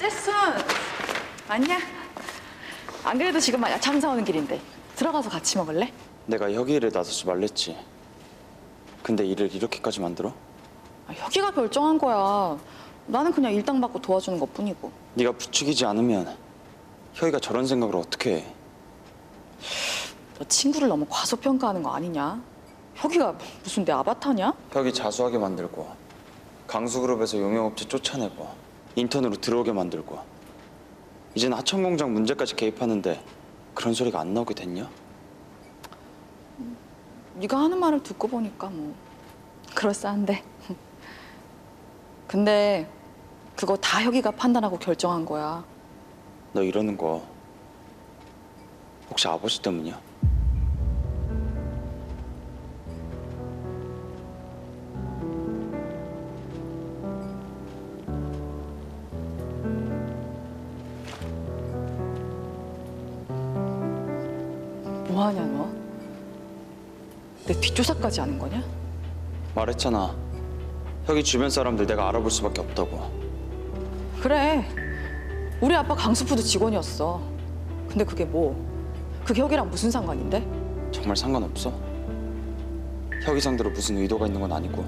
째순 맞냐? 안 그래도 지금 야참 사오는 길인데 들어가서 같이 먹을래? 내가 혁이를 놔두지 말랬지. 근데 일을 이렇게까지 만들어? 아, 혁이가 결정한 거야. 나는 그냥 일당 받고 도와주는 것 뿐이고. 네가 부추기지 않으면 혁이가 저런 생각을 어떻게 해? 너 친구를 너무 과소평가하는 거 아니냐? 혁이가 무슨 내 아바타냐? 혁이 자수하게 만들고 강수그룹에서 용역업체 쫓아내고 인턴으로 들어오게 만들고 이젠 하천공장 문제까지 개입하는데 그런 소리가 안 나오게 됐냐? 네가 하는 말을 듣고 보니까 뭐 그럴싸한데. 근데 그거 다 혁이가 판단하고 결정한 거야. 너 이러는 거 혹시 아버지 때문이야? 뭐 하냐 너? 내 뒷조사까지 하는 거냐? 말했잖아. 혁이 주변 사람들 내가 알아볼 수밖에 없다고. 그래. 우리 아빠 강수푸드 직원이었어. 근데 그게 뭐? 그게 혁이랑 무슨 상관인데? 정말 상관없어? 혁이 상대로 무슨 의도가 있는 건 아니고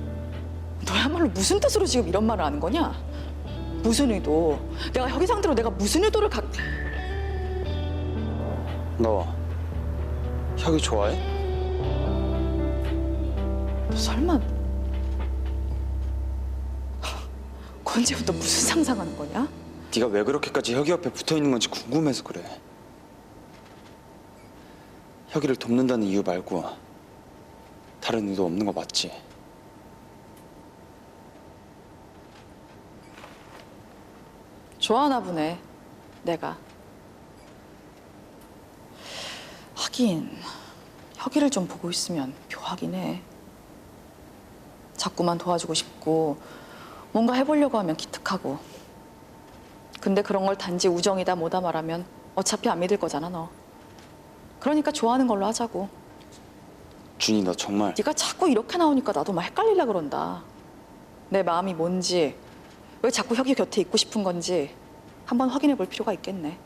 너야말로 무슨 뜻으로 지금 이런 말을 하는 거냐? 무슨 의도? 내가 혁이 상대로 내가 무슨 의도를 갖... 너 혁이 좋아해? 너 설마... 그 언제부터 무슨 상상하는 거냐? 네가 왜 그렇게까지 혁이 옆에 붙어 있는 건지 궁금해서 그래. 혁이를 돕는다는 이유 말고 다른 의도 없는 거 맞지? 좋아하나 보네. 내가. 하긴 혁이를 좀 보고 있으면 묘하긴 해. 자꾸만 도와주고 싶고 뭔가 해보려고 하면 기특하고. 근데 그런 걸 단지 우정이다 뭐다 말하면 어차피 안 믿을 거잖아 너. 그러니까 좋아하는 걸로 하자고. 준이 너 정말 네가 자꾸 이렇게 나오니까 나도 막 헷갈리려 그런다. 내 마음이 뭔지, 왜 자꾸 혁이 곁에 있고 싶은 건지 한번 확인해 볼 필요가 있겠네.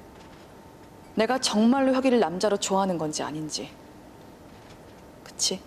내가 정말로 혁이를 남자로 좋아하는 건지 아닌지. 请。